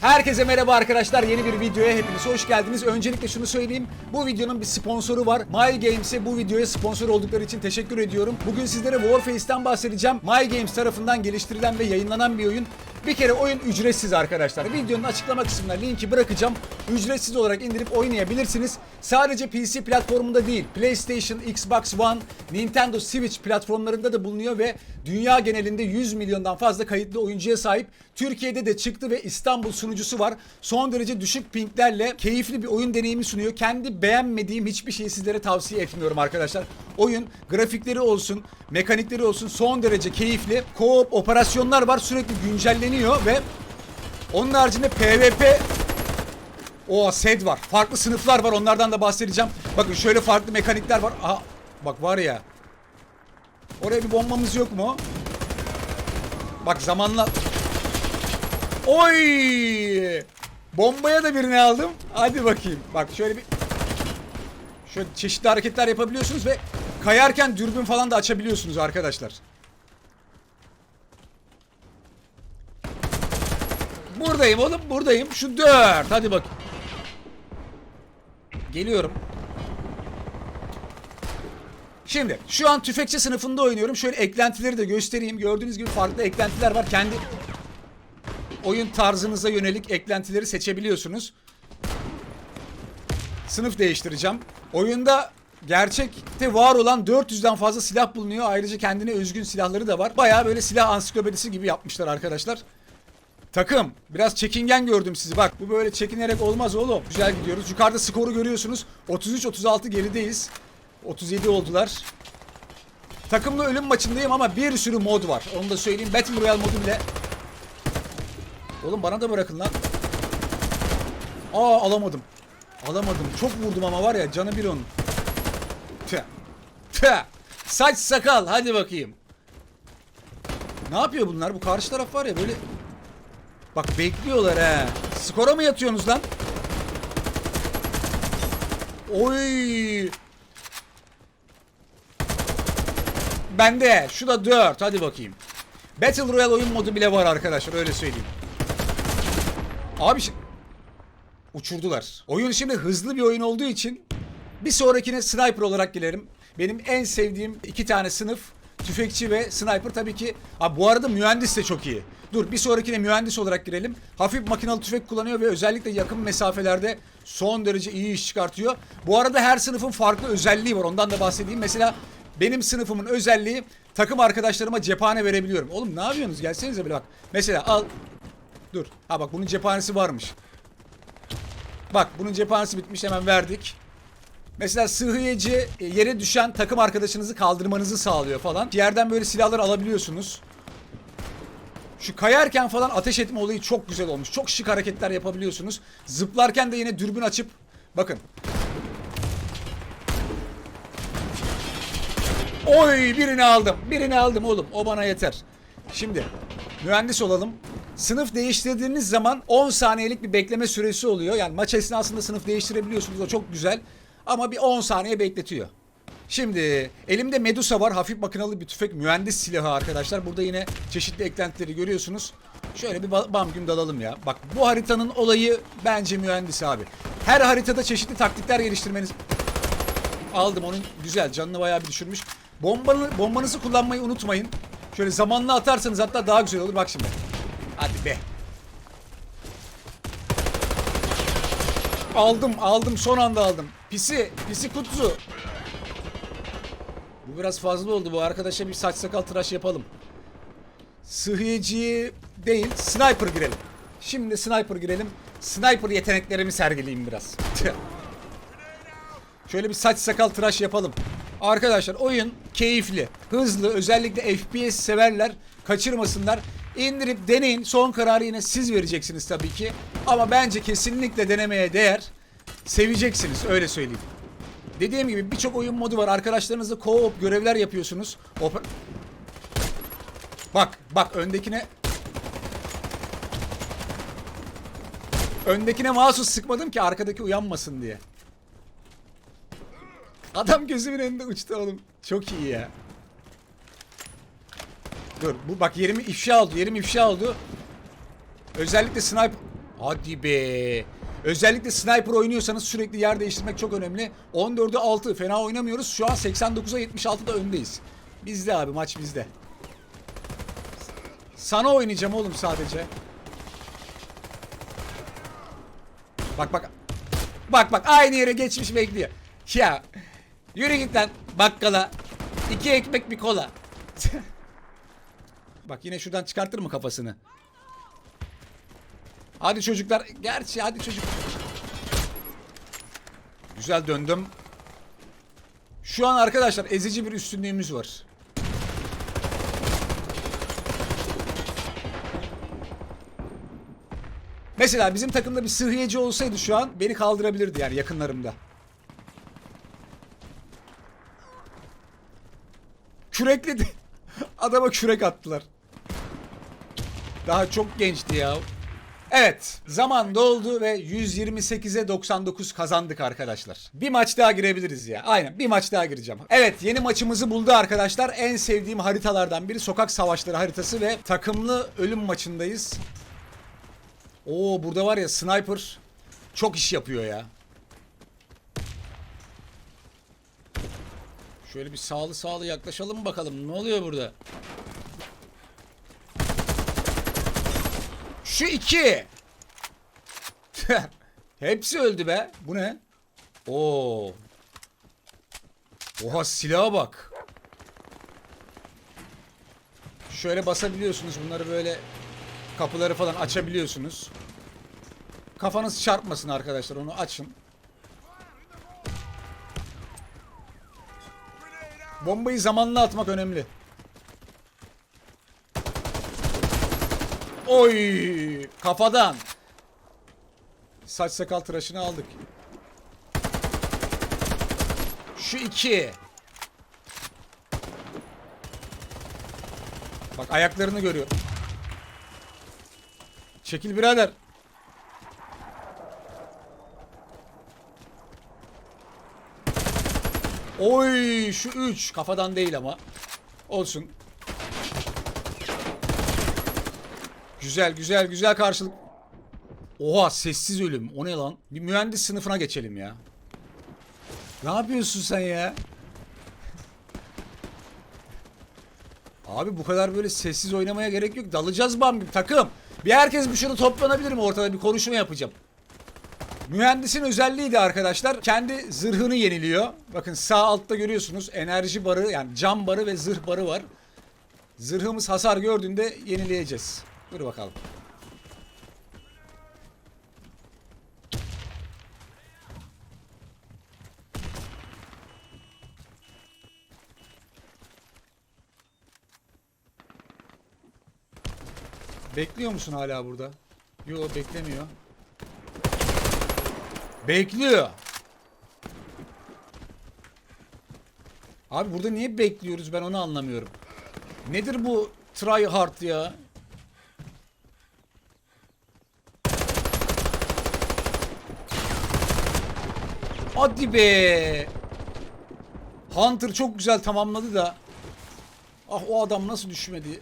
Herkese merhaba arkadaşlar. Yeni bir videoya hepiniz hoş geldiniz. Öncelikle şunu söyleyeyim. Bu videonun bir sponsoru var. My Games'e bu videoya sponsor oldukları için teşekkür ediyorum. Bugün sizlere Warface'ten bahsedeceğim. My Games tarafından geliştirilen ve yayınlanan bir oyun. Bir kere oyun ücretsiz arkadaşlar. Videonun açıklama kısmına linki bırakacağım. Ücretsiz olarak indirip oynayabilirsiniz. Sadece PC platformunda değil, PlayStation, Xbox One, Nintendo Switch platformlarında da bulunuyor ve dünya genelinde 100 milyondan fazla kayıtlı oyuncuya sahip. Türkiye'de de çıktı ve İstanbul sunucusu var. Son derece düşük pinglerle keyifli bir oyun deneyimi sunuyor. Kendi beğenmediğim hiçbir şeyi sizlere tavsiye etmiyorum arkadaşlar. Oyun grafikleri olsun, mekanikleri olsun son derece keyifli. Co-op operasyonlar var sürekli güncelleniyor ve onun haricinde PvP o set var. Farklı sınıflar var. Onlardan da bahsedeceğim. Bakın şöyle farklı mekanikler var. Aha bak var ya. Oraya bir bombamız yok mu? Bak zamanla Oy! Bombaya da birini aldım. Hadi bakayım. Bak şöyle bir Şöyle çeşitli hareketler yapabiliyorsunuz ve kayarken dürbün falan da açabiliyorsunuz arkadaşlar. Buradayım oğlum buradayım. Şu dört. Hadi bak. Geliyorum. Şimdi şu an tüfekçi sınıfında oynuyorum. Şöyle eklentileri de göstereyim. Gördüğünüz gibi farklı eklentiler var. Kendi oyun tarzınıza yönelik eklentileri seçebiliyorsunuz. Sınıf değiştireceğim. Oyunda gerçekte var olan 400'den fazla silah bulunuyor. Ayrıca kendine özgün silahları da var. Bayağı böyle silah ansiklopedisi gibi yapmışlar arkadaşlar. Takım biraz çekingen gördüm sizi bak bu böyle çekinerek olmaz oğlum. Güzel gidiyoruz. Yukarıda skoru görüyorsunuz. 33-36 gerideyiz. 37 oldular. Takımlı ölüm maçındayım ama bir sürü mod var. Onu da söyleyeyim. Battle Royale modu bile. Oğlum bana da bırakın lan. Aa alamadım. Alamadım. Çok vurdum ama var ya canı bir onun. Tüh. Tüh. Saç sakal hadi bakayım. Ne yapıyor bunlar? Bu karşı taraf var ya böyle Bak bekliyorlar he. Skora mı yatıyorsunuz lan? Oy. Bende. Şu da 4. Hadi bakayım. Battle Royale oyun modu bile var arkadaşlar öyle söyleyeyim. Abi uçurdular. Oyun şimdi hızlı bir oyun olduğu için bir sonrakine sniper olarak gelirim. Benim en sevdiğim iki tane sınıf tüfekçi ve sniper tabii ki. Abi bu arada mühendis de çok iyi. Dur bir sonrakine mühendis olarak girelim. Hafif makinalı tüfek kullanıyor ve özellikle yakın mesafelerde son derece iyi iş çıkartıyor. Bu arada her sınıfın farklı özelliği var. Ondan da bahsedeyim. Mesela benim sınıfımın özelliği takım arkadaşlarıma cephane verebiliyorum. Oğlum ne yapıyorsunuz? Gelsenize bir bak. Mesela al. Dur. Ha bak bunun cephanesi varmış. Bak bunun cephanesi bitmiş hemen verdik. Mesela sıhhiyeci e, yere düşen takım arkadaşınızı kaldırmanızı sağlıyor falan. Yerden böyle silahlar alabiliyorsunuz. Şu kayarken falan ateş etme olayı çok güzel olmuş. Çok şık hareketler yapabiliyorsunuz. Zıplarken de yine dürbün açıp bakın. Oy birini aldım. Birini aldım oğlum. O bana yeter. Şimdi mühendis olalım. Sınıf değiştirdiğiniz zaman 10 saniyelik bir bekleme süresi oluyor. Yani maç esnasında sınıf değiştirebiliyorsunuz. O çok güzel. Ama bir 10 saniye bekletiyor. Şimdi elimde Medusa var. Hafif makinalı bir tüfek. Mühendis silahı arkadaşlar. Burada yine çeşitli eklentileri görüyorsunuz. Şöyle bir ba- bam güm dalalım ya. Bak bu haritanın olayı bence mühendis abi. Her haritada çeşitli taktikler geliştirmeniz... Aldım onun güzel canını bayağı bir düşürmüş. Bombanı, bombanızı kullanmayı unutmayın. Şöyle zamanla atarsanız hatta daha güzel olur. Bak şimdi. Hadi be. Aldım aldım son anda aldım. Pisi pisi kutsu. Bu biraz fazla oldu bu arkadaşa bir saç sakal tıraş yapalım. Sıhhiyeci değil sniper girelim. Şimdi sniper girelim. Sniper yeteneklerimi sergileyeyim biraz. Şöyle bir saç sakal tıraş yapalım. Arkadaşlar oyun keyifli, hızlı, özellikle FPS severler kaçırmasınlar. İndirip deneyin. Son kararı yine siz vereceksiniz tabii ki. Ama bence kesinlikle denemeye değer. Seveceksiniz öyle söyleyeyim. Dediğim gibi birçok oyun modu var. Arkadaşlarınızla co-op görevler yapıyorsunuz. Oper- bak bak öndekine Öndekine mahsus sıkmadım ki arkadaki uyanmasın diye. Adam gözümün önünde uçtu oğlum. Çok iyi ya. Dur bu bak yerimi ifşa oldu. Yerim ifşa oldu. Özellikle sniper Hadi be. Özellikle sniper oynuyorsanız sürekli yer değiştirmek çok önemli. 14'e 6 fena oynamıyoruz. Şu an 89'a 76'da öndeyiz. Bizde abi maç bizde. Sana oynayacağım oğlum sadece. Bak bak. Bak bak aynı yere geçmiş bekliyor. Ya yürü git lan bakkala. İki ekmek bir kola. bak yine şuradan çıkartır mı kafasını? Hadi çocuklar. Gerçi hadi çocuk. Güzel döndüm. Şu an arkadaşlar ezici bir üstünlüğümüz var. Mesela bizim takımda bir sıhhiyeci olsaydı şu an beni kaldırabilirdi yani yakınlarımda. Kürekledi. Adama kürek attılar. Daha çok gençti ya. Evet zaman doldu ve 128'e 99 kazandık arkadaşlar. Bir maç daha girebiliriz ya. Aynen bir maç daha gireceğim. Evet yeni maçımızı buldu arkadaşlar. En sevdiğim haritalardan biri sokak savaşları haritası ve takımlı ölüm maçındayız. Oo burada var ya sniper çok iş yapıyor ya. Şöyle bir sağlı sağlı yaklaşalım bakalım ne oluyor burada. Şu iki. Hepsi öldü be. Bu ne? Oo. Oha silaha bak. Şöyle basabiliyorsunuz bunları böyle kapıları falan açabiliyorsunuz. Kafanız çarpmasın arkadaşlar onu açın. Bombayı zamanla atmak önemli. Oy kafadan. Saç sakal tıraşını aldık. Şu iki. Bak ayaklarını görüyor. Çekil birader. Oy şu üç kafadan değil ama. Olsun. Güzel güzel güzel karşılık. Oha sessiz ölüm. O ne lan? Bir mühendis sınıfına geçelim ya. Ne yapıyorsun sen ya? Abi bu kadar böyle sessiz oynamaya gerek yok. Dalacağız bam takım. Bir herkes bir şurada toplanabilir mi ortada bir konuşma yapacağım. Mühendisin özelliği de arkadaşlar kendi zırhını yeniliyor. Bakın sağ altta görüyorsunuz enerji barı yani cam barı ve zırh barı var. Zırhımız hasar gördüğünde yenileyeceğiz. Dur bakalım. Bekliyor musun hala burada? Yo beklemiyor. Bekliyor. Abi burada niye bekliyoruz ben onu anlamıyorum. Nedir bu try hard ya? Hadi be. Hunter çok güzel tamamladı da. Ah o adam nasıl düşmedi?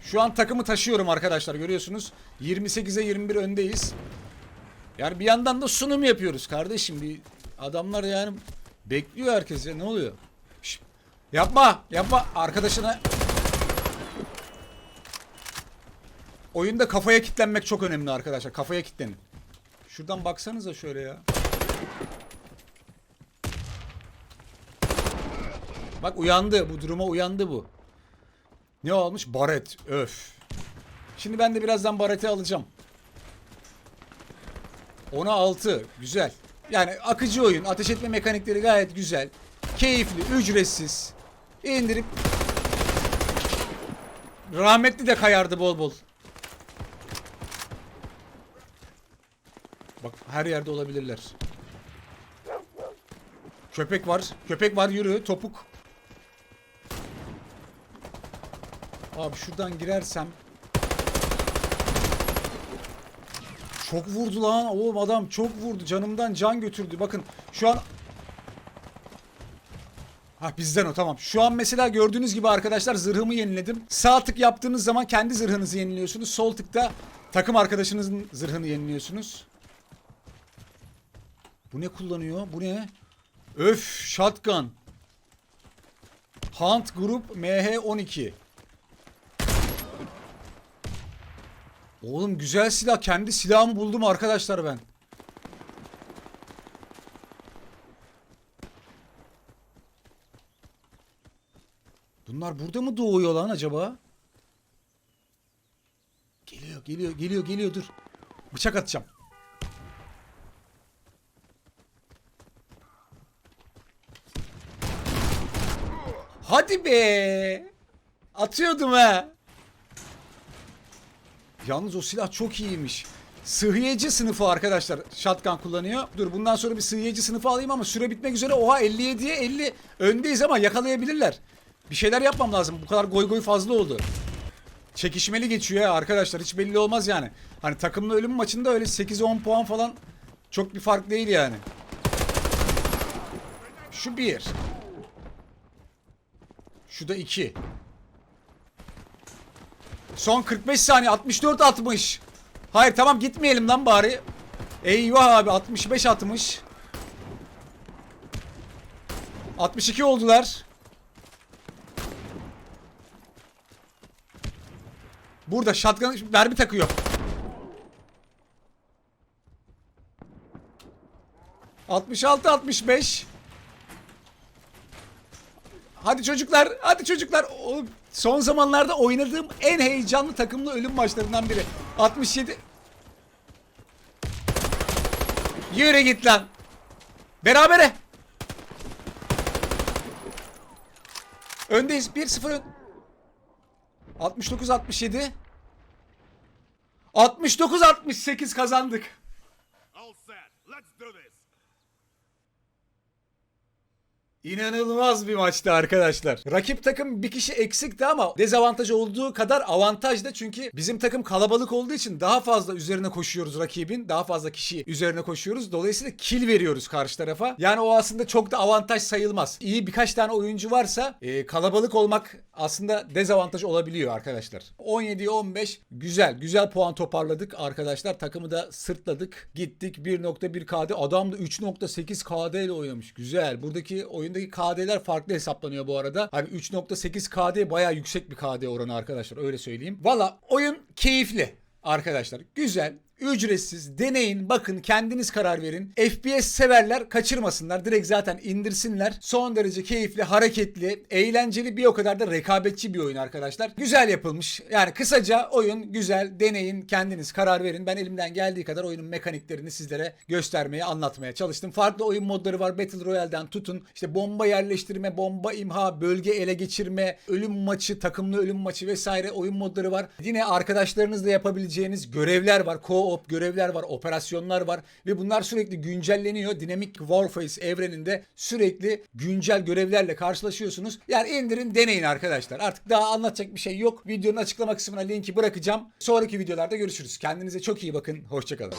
Şu an takımı taşıyorum arkadaşlar görüyorsunuz. 28'e 21 öndeyiz. Yani bir yandan da sunum yapıyoruz kardeşim. Bir adamlar yani bekliyor herkes ya ne oluyor? Şş, yapma yapma arkadaşına. Oyunda kafaya kitlenmek çok önemli arkadaşlar. Kafaya kitlenin. Şuradan baksanıza şöyle ya. Bak uyandı. Bu duruma uyandı bu. Ne olmuş? Baret. Öf. Şimdi ben de birazdan bareti alacağım. Ona 6. Güzel. Yani akıcı oyun. Ateş etme mekanikleri gayet güzel. Keyifli, ücretsiz. İndirip rahmetli de kayardı bol bol. Bak her yerde olabilirler. Köpek var. Köpek var yürü. Topuk. Abi şuradan girersem Çok vurdu lan. Oğlum adam çok vurdu. Canımdan can götürdü. Bakın şu an Ha bizden o tamam. Şu an mesela gördüğünüz gibi arkadaşlar zırhımı yeniledim. Sağ tık yaptığınız zaman kendi zırhınızı yeniliyorsunuz. Sol tıkta Takım arkadaşınızın zırhını yeniliyorsunuz. Bu ne kullanıyor? Bu ne? Öf, shotgun. Hunt Group MH12. Oğlum güzel silah. Kendi silahımı buldum arkadaşlar ben. Bunlar burada mı doğuyor lan acaba? Geliyor, geliyor, geliyor, geliyor. Dur. Bıçak atacağım. Hadi be. Atıyordum ha. Yalnız o silah çok iyiymiş. Sıhhiyeci sınıfı arkadaşlar shotgun kullanıyor. Dur bundan sonra bir sıhhiyeci sınıfı alayım ama süre bitmek üzere. Oha 57'ye 50 öndeyiz ama yakalayabilirler. Bir şeyler yapmam lazım. Bu kadar goy goy fazla oldu. Çekişmeli geçiyor ya arkadaşlar. Hiç belli olmaz yani. Hani takımlı ölüm maçında öyle 8-10 puan falan çok bir fark değil yani. Şu bir. Şu da iki. Son 45 saniye 64 60. Hayır tamam gitmeyelim lan bari. Eyvah abi 65 60. 62 oldular. Burada shotgun mermi takıyor. Altmış altı, altmış beş. Hadi çocuklar, hadi çocuklar. O, son zamanlarda oynadığım en heyecanlı takımlı ölüm maçlarından biri. 67. Yürü git lan. Berabere. Öndeyiz. 1-0 ön. 69 67 69 68 kazandık. All set. Let's do this. İnanılmaz bir maçtı arkadaşlar. Rakip takım bir kişi eksikti ama dezavantaj olduğu kadar avantaj da çünkü bizim takım kalabalık olduğu için daha fazla üzerine koşuyoruz rakibin. Daha fazla kişi üzerine koşuyoruz. Dolayısıyla kill veriyoruz karşı tarafa. Yani o aslında çok da avantaj sayılmaz. İyi birkaç tane oyuncu varsa e, kalabalık olmak aslında dezavantaj olabiliyor arkadaşlar. 17'ye 15 güzel. Güzel puan toparladık arkadaşlar. Takımı da sırtladık. Gittik 1.1 KD. Adam da 3.8 KD ile oynamış. Güzel. Buradaki oyundaki KD'ler farklı hesaplanıyor bu arada. Hani 3.8 KD bayağı yüksek bir KD oranı arkadaşlar. Öyle söyleyeyim. Valla oyun keyifli arkadaşlar. Güzel. Ücretsiz deneyin bakın kendiniz karar verin. FPS severler kaçırmasınlar. Direkt zaten indirsinler. Son derece keyifli, hareketli, eğlenceli bir o kadar da rekabetçi bir oyun arkadaşlar. Güzel yapılmış. Yani kısaca oyun güzel. Deneyin kendiniz karar verin. Ben elimden geldiği kadar oyunun mekaniklerini sizlere göstermeye, anlatmaya çalıştım. Farklı oyun modları var. Battle Royale'den tutun. İşte bomba yerleştirme, bomba imha, bölge ele geçirme, ölüm maçı, takımlı ölüm maçı vesaire oyun modları var. Yine arkadaşlarınızla yapabileceğiniz görevler var. Co-op görevler var, operasyonlar var ve bunlar sürekli güncelleniyor. Dynamic Warface evreninde sürekli güncel görevlerle karşılaşıyorsunuz. Yani indirin, deneyin arkadaşlar. Artık daha anlatacak bir şey yok. Videonun açıklama kısmına linki bırakacağım. Sonraki videolarda görüşürüz. Kendinize çok iyi bakın. Hoşçakalın.